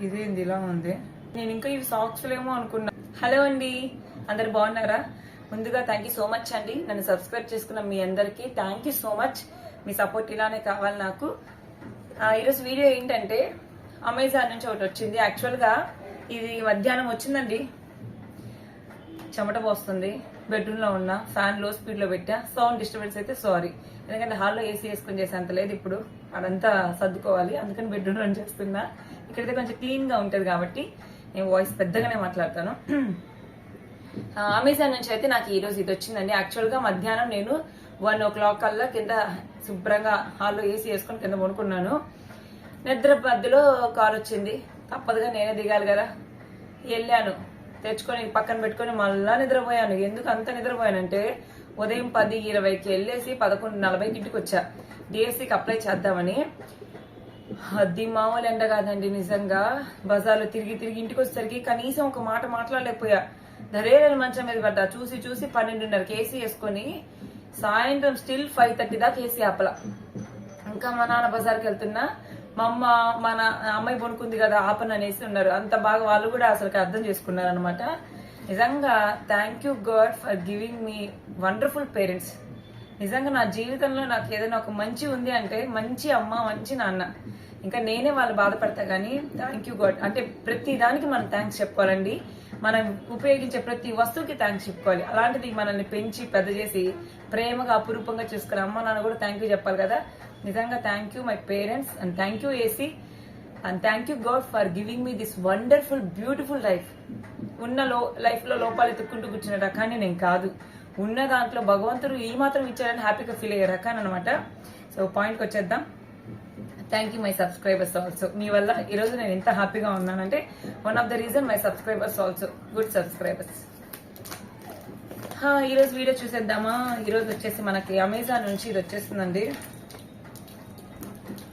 ఇదేంది ఇలా ఉంది. నేను ఇంకా ఇవి సాక్స్ లేమో అనుకున్నా. హలో అండి అందరు బాగున్నారా? ముందుగా థ్యాంక్ యూ సో మచ్ అండి. నన్ను సబ్స్క్రైబ్ చేసుకున్న మీ అందరికీ థ్యాంక్ యూ సో మచ్ మీ సపోర్ట్ ఇలానే కావాలి నాకు. ఆ, ఈరోజు వీడియో ఏంటంటే అమెజాన్ నుంచి ఒకటి వచ్చింది. యాక్చువల్గా ఇది మధ్యాహ్నం వచ్చిందండి. చెమట పోస్తుంది. బెడ్రూమ్లో ఉన్న ఫ్యాన్లో స్పీడ్లో పెట్టా. సౌండ్ డిస్టర్బెన్స్ అయితే సారీ ఎందుకంటే హాల్లో ఏసీ వేసుకొని చేసేంత లేదు ఇప్పుడు. అదంతా సర్దుకోవాలి. అందుకని బెడ్రూమ్లో చేస్తున్నా ఇక్కడైతే కొంచెం క్లీన్గా ఉంటది కాబట్టి నేను వాయిస్ పెద్దగానే మాట్లాడతాను. అమెజాన్ నుంచి అయితే నాకు ఈ రోజు ఇది వచ్చిందండి. యాక్చువల్గా మధ్యాహ్నం నేను వన్ ఓ క్లాక్ కల్లా కింద శుభ్రంగా హాల్లో ఏసీ వేసుకొని కింద పడుకున్నాను. నిద్ర మధ్యలో కాల్ వచ్చింది. తప్పదుగా నేనే దిగాలి కదా. వెళ్ళాను. తెచ్చుకొని పక్కన పెట్టుకొని మళ్ళా నిద్రపోయాను. ఎందుకు అంత నిద్రపోయానంటే ఉదయం పది ఇరవైకి వెళ్ళేసి పదకొండు నలభైకి ఇంటికి వచ్చా. డిఎస్సికి అప్లై చేద్దామని. అది మామూలు ఎండ కాదండి నిజంగా. బజార్లో తిరిగి తిరిగి ఇంటికి వచ్చేసరికి కనీసం ఒక మాట మాట్లాడలేకపోయా. ధరేరని మంచం మీద పడ్డా. చూసి చూసి పన్నెండున్నరకి ఏసీ వేసుకొని సాయంత్రం స్టిల్ ఫైవ్ థర్టీ దాకా ఏసీ ఆపల. ఇంకా మా నాన్న బజార్కి వెళ్తున్నా. మా అమ్మ మన అమ్మాయి పడుకుంది కదా ఆపన్ అనేసి ఉన్నారు. అంత బాగా వాళ్ళు కూడా అసలు అర్థం చేసుకున్నారు అనమాట నిజంగా thank you God for giving me wonderful parents నిజంగా నా జీవితంలో నాకు ఏదైనా ఒక మంచి ఉంది అంటే మంచి అమ్మ మంచి నాన్న. ఇంకా నేనే వాళ్ళు బాధపడతా కానీ థ్యాంక్ యూ గాడ్ అంటే ప్రతి దానికి మనం థ్యాంక్స్ చెప్పుకోవాలండి. మనం ఉపయోగించే ప్రతి వస్తువుకి థ్యాంక్స్ చెప్పుకోవాలి. అలాంటిది మనల్ని పెంచి పెద్ద చేసి ప్రేమగా అపురూపంగా చూసుకుని అమ్మ నాన్న కూడా థ్యాంక్ యూ చెప్పాలి కదా. నిజంగా thank you my parents and thank you AC and thank you God for giving me this wonderful beautiful life ఉన్న లో లైఫ్లో లోపాలు ఎత్తుక్కుంటూ కూర్చున్నట కానీ నేను కాదు. ఉన్న దాంట్లో భగవంతుడు ఈ మాత్రం ఇచ్చారని హ్యాపీగా ఫీల్ అయ్యే రకాన్ని అనమాట సో పాయింట్కి వచ్చేద్దాం. Thank you my subscribers also మీ వల్ల ఈరోజు నేను ఎంత హ్యాపీగా ఉన్నానంటే one of the reason my subscribers also good subscribers ఈరోజు వీడియో చూసేద్దామా? ఈరోజు వచ్చేసి మనకి అమెజాన్ నుంచి ఇది వచ్చేస్తుందండి.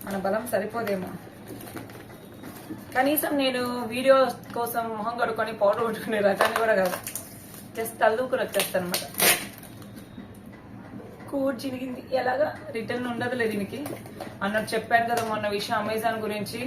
మన బలం సరిపోదేమో. కనీసం నేను వీడియో కోసం మొహం కడుక్కొని పౌడర్ కొట్టుకునే రకాన్ని కూడా కాదు. జస్ట్ తల్లుకుని వచ్చేస్తాను అనమాట కూడ్ చిరిగింది ఎలాగా? రిటర్న్ ఉండదులే దీనికి. అన్నట్టు చెప్పాను కదా మొన్న విషయం అమెజాన్ గురించి.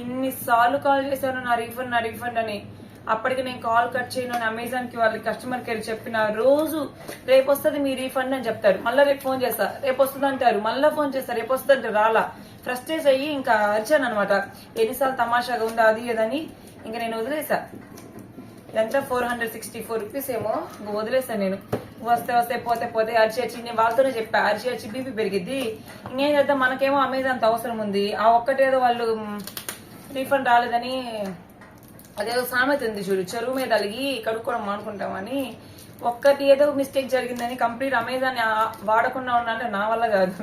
ఎన్నిసార్లు కాల్ చేశాను నా రీఫండ్ నా రీఫండ్ అని. అప్పటికి నేను కాల్ కట్ చేయను అని అమెజాన్కి వాళ్ళ కస్టమర్ కేర్ చెప్పిన రోజు రేపు వస్తుంది మీ రీఫండ్ అని చెప్తారు. మళ్ళీ రేపు ఫోన్ చేస్తా. రేపు వస్తుంది అంటారు. మళ్ళీ ఫోన్ చేస్తారు రేపు వస్తుంది అంటే రాలా. ఫ్రస్ట్రేట్ అయ్యి ఇంకా అరిచాను అనమాట ఎన్నిసార్లు తమాషాగా ఉందా అది ఏదని. ఇంకా నేను వదిలేసా. ఎంత four hundred sixty four rupees ఏమో. వదిలేసాను నేను. వస్తే వస్తే పోతే పోతే అరిచి వచ్చి నేను వాళ్ళతోనే చెప్పా. అరిచి వచ్చి బీపీ పెరిగిద్ది. ఇంకేం చేద్దాం? మనకేమో అమెజాన్ అవసరం ఉంది. ఆ ఒక్కటేదో వాళ్ళు రీఫండ్ రాలేదని అదేదో సామెత ఉంది చూడు. చెరువు మీద అలిగి కడుక్కోవడం మానుకుంటామని. ఒక్కటి ఏదో మిస్టేక్ జరిగిందని కంప్లీట్ అమెజాన్ వాడకుండా ఉండాలంటే నా వల్ల కాదు.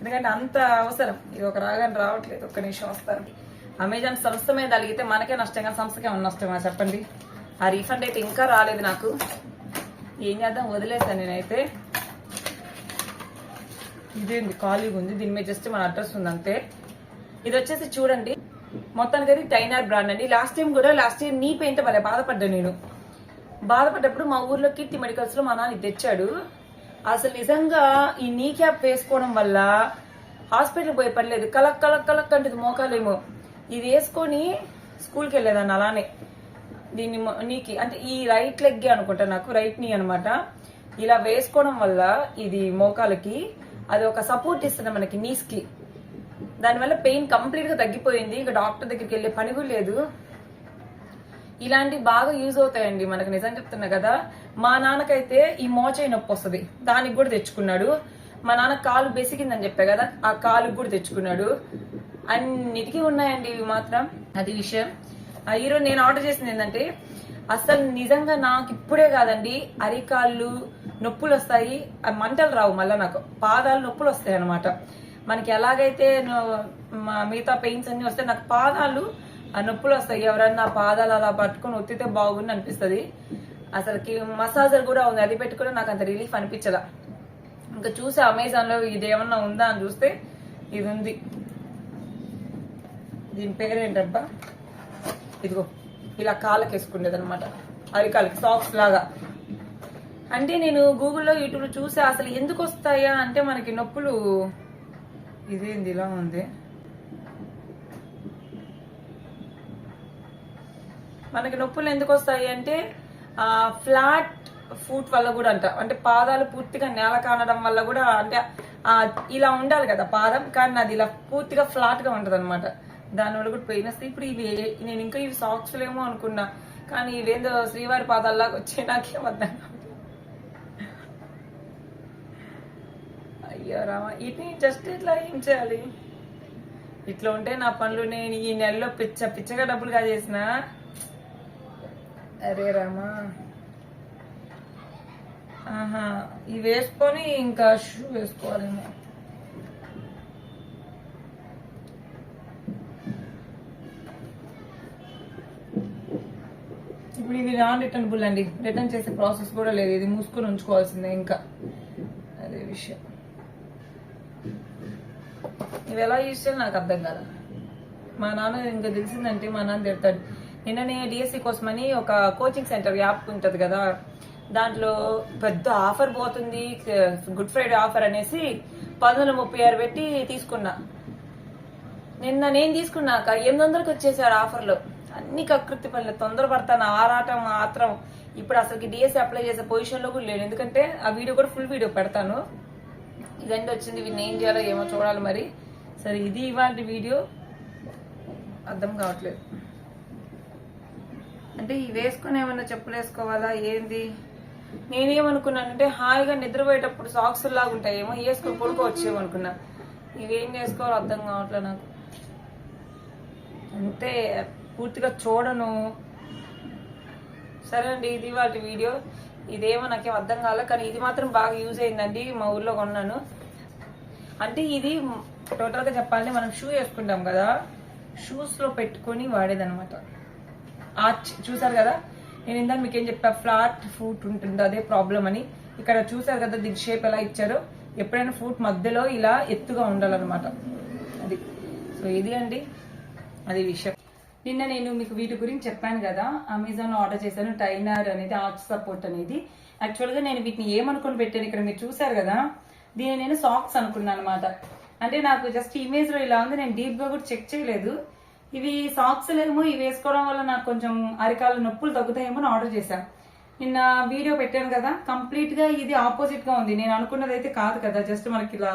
ఎందుకంటే అంత అవసరం. ఇది ఒక రాగానే రావట్లేదు. ఒక్క నిమిషం వస్తారు అమెజాన్ సంస్థ మీద అలిగితే మనకే నష్టంగా కానీ సంస్థకే నష్టమా? చెప్పండి. ఆ రీఫండ్ అయితే ఇంకా రాలేదు నాకు. ఏం చేద్దాం? వదిలేసాను నేనైతే. ఇదేంది? ఖాళీగా ఉంది. దీని మీద జస్ట్ మన అడ్రస్ ఉంది అంతే. ఇది వచ్చేసి చూడండి. మొత్తానికి అది టైనర్ బ్రాండ్ అండి. లాస్ట్ టైం కూడా లాస్ట్ ఇయర్ నీ పెయింట్ భలే బాధపడ్డా నేను. బాధపడ్డప్పుడు మా ఊర్లో కీర్తి మెడికల్స్లో మా నాన్న తెచ్చాడు. అసలు నిజంగా ఈ నీ క్యాప్ వేసుకోవడం వల్ల హాస్పిటల్ పోయి పడలేదు. కలక్ కలక్ కలక్ అంటుంది మోకాలేమో. ఇది వేసుకొని స్కూల్కి వెళ్ళేదాన్ని అలానే. దీన్ని నీకి అంటే ఈ రైట్ లెగ్ అనుకుంటా నాకు రైట్ నీ అనమాట ఇలా వేసుకోవడం వల్ల ఇది మోకాలకి అది ఒక సపోర్ట్ ఇస్తుంది మనకి నీస్కి. దానివల్ల పెయిన్ కంప్లీట్గా తగ్గిపోయింది. ఇక డాక్టర్ దగ్గరికి వెళ్ళే పని కూడా లేదు. ఇలాంటివి బాగా యూజ్ అవుతాయండి మనకు నిజం చెప్తున్నా కదా. మా నాన్నకైతే ఈ మోచేయి నొప్పి వస్తుంది. దానికి కూడా తెచ్చుకున్నాడు. మా నాన్న కాలు బెసికిందని చెప్పా కదా ఆ కాలుకి కూడా తెచ్చుకున్నాడు. అన్నిటికీ ఉన్నాయండి ఇవి మాత్రం. అది విషయం. ఈరోజు నేను ఆర్డర్ చేసింది ఏంటంటే అసలు నిజంగా నాకు ఇప్పుడే కాదండి అరికాళ్ళు నొప్పులు వస్తాయి మంటలు రావు మళ్ళీ నాకు పాదాలు నొప్పులు వస్తాయి అనమాట మనకి ఎలాగైతే మా- మిగతా పెయిన్స్ అన్ని వస్తాయి నాకు పాదాలు ఆ నొప్పులు వస్తాయి. ఎవరన్నా పాదాలు అలా పట్టుకొని ఒత్తితే బాగుంది అనిపిస్తుంది. అసలుకి మసాజర్ కూడా ఉంది అది పెట్టుకుని నాకు అంత రిలీఫ్ అనిపించదా ఇంకా చూసి అమెజాన్లో ఇది ఏమన్నా ఉందా అని చూస్తే ఇది ఉంది. దీని పేరు ఏంటబ్బా ఇదిగో ఇలా కాళ్ళకి వేసుకునేది అనమాట అరికాలకి సాక్స్ లాగా. అంటే నేను గూగుల్లో యూట్యూబ్లో చూసి అసలు ఎందుకు వస్తాయా అంటే మనకి నొప్పులు. ఇదేంది ఇలా ఉంది. మనకి నొప్పులు ఎందుకు వస్తాయి అంటే ఫ్లాట్ ఫుట్ వల్ల కూడా అంట. అంటే పాదాలు పూర్తిగా నేల కానడం వల్ల కూడా అంటే ఇలా ఉండాలి కదా పాదం కానీ అది ఇలా పూర్తిగా ఫ్లాట్గా ఉంటుంది అనమాట దానివల్ల కూడా పెయిన్ వస్తాయి ఇప్పుడు ఇవి నేను ఇంకా ఇవి సాక్స్ లేమో అనుకున్నా కానీ ఇవేందో శ్రీవారి పాదాల్లాగా వచ్చే నాకేం అర్థం అయ్యో రామా ఇది జస్ట్ ఇట్లా ఏం చేయాలి? ఇట్లా ఉంటే నా పనులు నేను ఈ నెలలో పిచ్చ పిచ్చగా డబ్బులు కాజేసిన? అరే రామా. ఆహా ఇవి వేసుకొని ఇంకా షూ వేసుకోవాలేమో. ఇప్పుడు ఇది నాన్ రిటర్నబుల్ అండి. రిటర్న్ చేసే ప్రాసెస్ కూడా లేదు. ఇది మూసుకొని ఉంచుకోవాల్సిందే ఇంకా. అదే విషయం. ఇవి ఎలా యూజ్ చేయాలి నాకు అర్థం కాదు మా నాన్న ఇంకా తెలిసిందంటే మా నాన్న తిడతాడు. నిన్ననే డిఎస్సి కోసమని ఒక కోచింగ్ సెంటర్ యాప్ ఉంటుంది కదా. దాంట్లో పెద్ద ఆఫర్ పోతుంది. గుడ్ ఫ్రైడే ఆఫర్ అనేసి పంతొమ్మిది ముప్పై ఆరు పెట్టి తీసుకున్నా. నిన్న నేను తీసుకున్నాక ఎనిమిది వందలకి వచ్చేసాడు ఆఫర్లో అన్ని కకృతి పనులు తొందరపడతాను. ఆరాటం మాత్రం ఇప్పుడు అసలుకి డిఎస్సి అప్లై చేసే పొజిషన్లో కూడా లేను. ఎందుకంటే ఆ వీడియో కూడా ఫుల్ వీడియో పెడతాను. ఇదండి వచ్చింది వీడిని ఏం చేయాలో ఏమో చూడాలి మరి. సరే ఇది ఇవాళ వీడియో. అర్థం కావట్లేదు. అంటే ఇవి వేసుకుని ఏమన్నా చెప్పులు వేసుకోవాలా? ఏంది? నేనేమనుకున్నానంటే హాయిగా నిద్రపోయేటప్పుడు సాక్స్ లాగా ఉంటాయేమో వేసుకొని పడుకోవచ్చేమో అనుకున్నా ఇవేం చేసుకోవాలో అర్థం కావట్లేదు నాకు. అంతే. పూర్తిగా చూడను. సరే అండి ఇది వాటి వీడియో. ఇదేమో నాకేం అర్థం కాలే కానీ ఇది మాత్రం బాగా యూజ్ అయిందండి మా ఊర్లో కొన్నాను. అంటే ఇది టోటల్గా చెప్పాలంటే మనం షూ వేసుకుంటాం కదా షూస్లో పెట్టుకొని వాడేదన్నమాట. ఆర్చ్ చూసారు కదా? నేను ఇందాక మీకు ఏం చెప్పా ఫ్లాట్ ఫ్రూట్ ఉంటుంది అదే ప్రాబ్లం అని. ఇక్కడ చూసారు కదా దీని షేప్ ఎలా ఇచ్చారో? ఎప్పుడైనా ఫ్రూట్ మధ్యలో ఇలా ఎత్తుగా ఉండాలన్నమాట. అది. సో ఇది అండి అది విషయం. నిన్న నేను మీకు వీటి గురించి చెప్పాను కదా అమెజాన్లో ఆర్డర్ చేశాను టైనర్ అనేది ఆర్చ్ సపోర్ట్ అనేది. యాక్చువల్గా నేను వీటిని ఏమనుకుని పెట్టాను ఇక్కడ మీరు చూసారు కదా దీన్ని నేను సాక్స్ అనుకున్నాను అనమాట అంటే నాకు జస్ట్ ఇమేజ్లో ఇలా ఉంది నేను డీప్గా కూడా చెక్ చేయలేదు. ఇవి సాక్స్ లేమో ఇవి వేసుకోవడం వల్ల నాకు కొంచెం అరికాల నొప్పులు తగ్గుతాయేమో అని ఆర్డర్ చేశాను నిన్న వీడియో పెట్టాను కదా కంప్లీట్గా ఇది ఆపోజిట్గా ఉంది. నేను అనుకున్నది అయితే కాదు కదా జస్ట్ మనకి ఇలా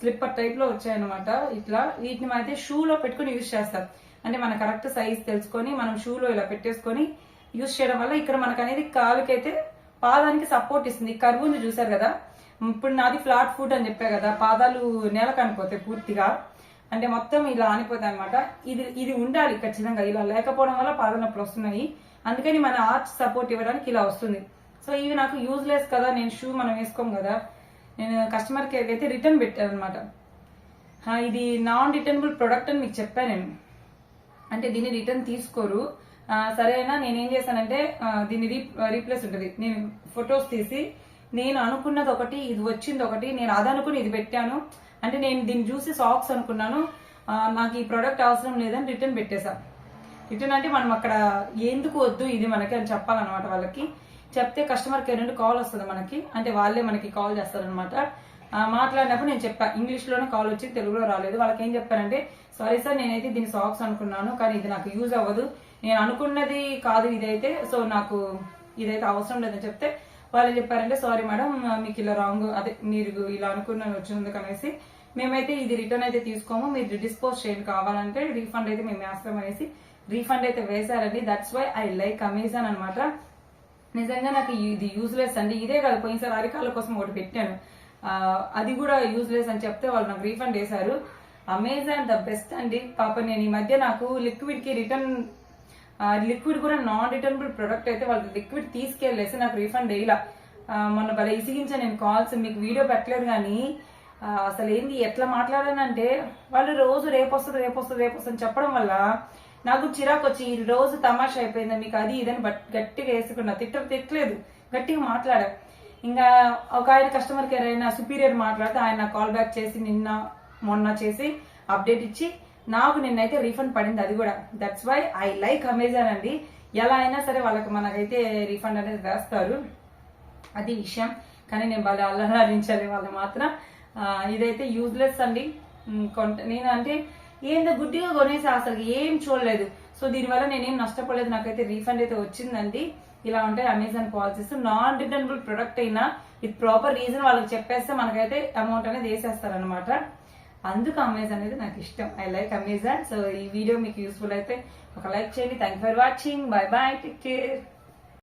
స్లిప్పర్ టైప్లో వచ్చాయన్నమాట. ఇట్లా వీటిని అయితే షూలో పెట్టుకుని యూజ్ చేస్తారు అంటే మన కరెక్ట్ సైజ్ తెలుసుకొని మనం షూలో ఇలా పెట్టేసుకొని యూజ్ చేయడం వల్ల ఇక్కడ మనకు అనేది కాలుకైతే పాదానికి సపోర్ట్ ఇస్తుంది. కర్వ్ చూసారు కదా? ఇప్పుడు నాది ఫ్లాట్ ఫుట్ అని చెప్పా కదా పాదాలు నేల అనిపోతాయి పూర్తిగా. అంటే మొత్తం ఇలా అనిపోతాయి అనమాట ఇది ఇది ఉండాలి ఖచ్చితంగా. ఇలా లేకపోవడం వల్ల పాదాలు నొప్పులు వస్తున్నాయి. అందుకని మన ఆర్చ్ సపోర్ట్ ఇవ్వడానికి ఇలా వస్తుంది. సో ఇవి నాకు యూజ్లెస్ కదా నేను షూ మనం వేసుకోం కదా. నేను కస్టమర్ కేర్కి అయితే రిటర్న్ పెట్టాను అనమాట ఇది నాన్ రిటర్నబుల్ ప్రొడక్ట్ అని మీకు చెప్పాను నేను. అంటే దీన్ని రిటర్న్ తీసుకోరు. సరేనా నేనేం చేశానంటే దీన్ని రీప్లేస్ ఉంటుంది. నేను ఫొటోస్ తీసి నేను అనుకున్నది ఒకటి ఇది వచ్చింది ఒకటి నేను అది అనుకుని ఇది పెట్టాను. అంటే నేను దీన్ని చూసి సాక్స్ అనుకున్నాను. నాకు ఈ ప్రోడక్ట్ అవసరం లేదని రిటర్న్ పెట్టేశా. రిటర్న్ అంటే మనం అక్కడ ఎందుకు వద్దు ఇది మనకి అని చెప్పాలన్నమాట వాళ్ళకి. చెప్తే కస్టమర్ కేర్ నుండి కాల్ వస్తుంది మనకి. అంటే వాళ్ళే మనకి కాల్ చేస్తారనమాట మాట్లాడినప్పుడు నేను చెప్పా ఇంగ్లీష్లోనే కాల్ వచ్చి తెలుగులో రాలేదు. వాళ్ళకి ఏం చెప్పానంటే సారీ సార్ నేనైతే దీని సాక్స్ అనుకున్నాను కానీ ఇది నాకు యూజ్ అవ్వదు. నేను అనుకున్నది కాదు ఇదైతే సో నాకు ఇదైతే అవసరం లేదని చెప్తే వాళ్ళు చెప్పారంటే సారీ మేడం మీకు ఇలా రాంగ్ అదే మీరు ఇలా అనుకున్న వచ్చినందుకు అనేసి మేమైతే ఇది రిటర్న్ అయితే తీసుకోము మీరు డిస్పోజ్ చేయండి కావాలంటే రీఫండ్ అయితే మేము వేస్తాం అనేసి రీఫండ్ అయితే వేశారండి. That's why I like Amazon అన్నమాట. నిజంగా నాకు ఇది యూజ్లెస్ అండి. ఇదే కాదు పోయినసారి అరికాల కోసం ఒకటి పెట్టాను. అది కూడా యూజ్లెస్ అని చెప్తే వాళ్ళు నాకు రీఫండ్ చేశారు. అమెజాన్ ద బెస్ట్ అండి. పాప నేను ఈ మధ్య నాకు లిక్విడ్కి రిటర్న్ లిక్విడ్ కూడా నాన్ రిటర్నబుల్ ప్రొడక్ట్ అయితే వాళ్ళు లిక్విడ్ తీసుకెళ్ళేసి నాకు రీఫండ్ వేయలా మొన్న భలే ఇసిగించాను నేను కాల్స్ మీకు వీడియో పెట్టలేదు కానీ అసలు ఏంది ఎట్లా మాట్లాడానంటే వాళ్ళు రోజు రేపు వస్తుంది రేపు వస్తుంది రేపు వస్తుంది చెప్పడం వల్ల నాకు చిరాకు వచ్చి ఈ రోజు తమాషా అయిపోయింది మీకు అది ఇదని బట్ గట్టిగా వేసుకున్నా. తిట్ట తిట్టలేదు. గట్టిగా మాట్లాడా. ఇంకా ఒక ఆయన కస్టమర్ కేర్ అయినా సుపీరియర్ మాట్లాడితే ఆయన కాల్ బ్యాక్ చేసి నిన్న మొన్న చేసి అప్డేట్ ఇచ్చి నాకు నిన్నైతే రీఫండ్ పడింది అది కూడా. That's why I like Amazon అండి. ఎలా అయినా సరే వాళ్ళకి మనకైతే రీఫండ్ అనేది వేస్తారు. అది విషయం. కానీ నేను బాగా అల్లరించాలి వాళ్ళు మాత్రం. ఇదైతే యూజ్లెస్ అండి. కొంత నేను అంటే ఏందో గుడ్డిగా కొనేసి అసలు ఏం చూడలేదు. సో దీనివల్ల నేనేం నష్టపోలేదు నాకైతే రీఫండ్ అయితే వచ్చిందండి. ఇలా ఉంటాయి Amazon policies non returnable product అయినా ఇది ప్రాపర్ రీజన్ వాళ్ళకి చెప్పేస్తే మనకైతే అమౌంట్ అనేది వేసేస్తారనమాట అందుకు అమెజాన్ అనేది నాకు ఇష్టం. ఐ లైక్ అమెజాన్ సో ఈ వీడియో మీకు యూస్ఫుల్ అయితే ఒక లైక్ చేయండి. Thank for watching bye bye take care